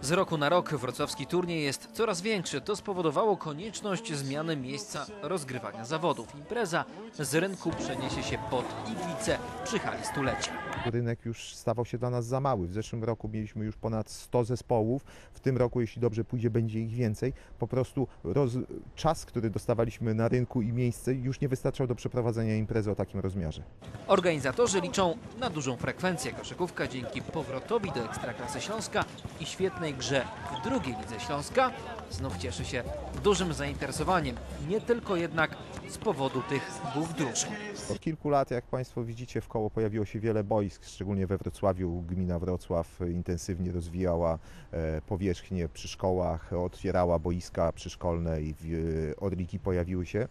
Z roku na rok wrocławski turniej jest coraz większy. To spowodowało konieczność zmiany miejsca rozgrywania zawodów. Impreza z rynku przeniesie się pod Iglice przy hali stulecia. rynek już stawał się dla nas za mały. W zeszłym roku mieliśmy już ponad 100 zespołów. W tym roku, jeśli dobrze pójdzie, będzie ich więcej. Po prostu roz... czas, który dostawaliśmy na rynku i miejsce już nie wystarczał do przeprowadzenia imprezy o takim rozmiarze. Organizatorzy liczą na dużą frekwencję koszykówka dzięki powrotowi do Ekstraklasy Śląska i świetnej grze w drugiej lidze Śląska. Znów cieszy się dużym zainteresowaniem, nie tylko jednak z powodu tych dwóch drużyn. Od kilku lat, jak Państwo widzicie, w koło pojawiło się wiele boisk, szczególnie we Wrocławiu. Gmina Wrocław intensywnie rozwijała e, powierzchnię przy szkołach, otwierała boiska przyszkolne i w- odliki pojawiły się.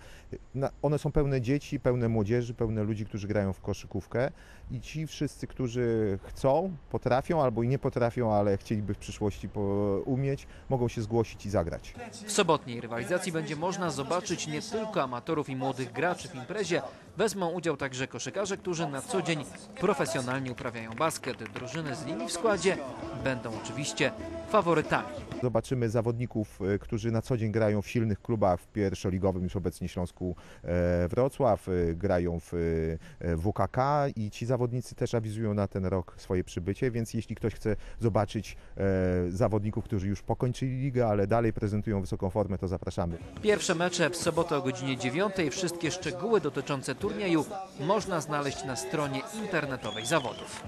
One są pełne dzieci, pełne młodzieży, pełne ludzi, którzy grają w koszykówkę i ci wszyscy, którzy chcą, potrafią albo i nie potrafią, ale chcieliby w przyszłości umieć, mogą się zgłosić i zagrać. W sobotniej rywalizacji będzie można zobaczyć nie tylko amatorów i młodych graczy w imprezie. Wezmą udział także koszykarze, którzy na co dzień profesjonalnie uprawiają basket. Drużyny z nimi w składzie będą oczywiście faworytami. Zobaczymy zawodników, e, którzy na co dzień grają w silnych klubach w pierwszoligowym już obecnie Śląsku e, Wrocław, e, grają w WKK i ci zawodnicy też awizują na ten rok swoje przybycie, więc jeśli ktoś chce zobaczyć zawodników, którzy już pokończyli ligę, ale dalej prezentują wysoką formę, to zapraszamy. Pierwsze mecze w sobotę o godzinie 9. Wszystkie szczegóły dotyczące turnieju można znaleźć na stronie internetowej zawodów.